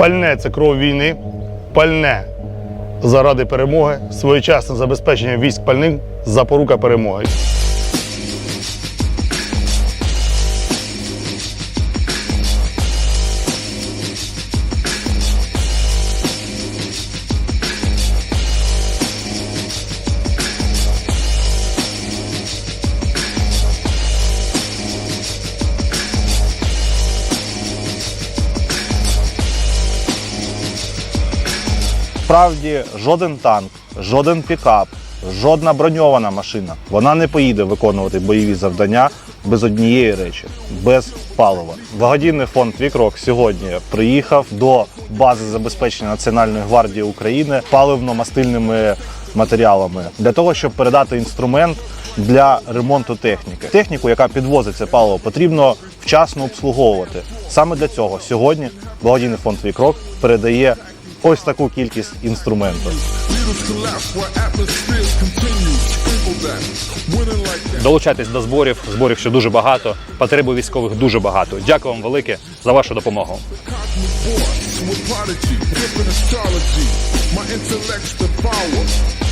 Пальне це кров війни, пальне заради перемоги, своєчасне забезпечення військ пальним запорука перемоги. Справді, жоден танк, жоден пікап, жодна броньована машина вона не поїде виконувати бойові завдання без однієї речі без палива. Благодійний фонд Вікрок сьогодні приїхав до бази забезпечення Національної гвардії України паливно-мастильними матеріалами для того, щоб передати інструмент для ремонту техніки. Техніку, яка підвозить це паливо, потрібно вчасно обслуговувати. Саме для цього сьогодні благодійний фонд Вікрок передає ось таку кількість інструменту. Долучайтесь до зборів. Зборів ще дуже багато. Потреби військових дуже багато. Дякую вам велике за вашу допомогу. My intellect's the power.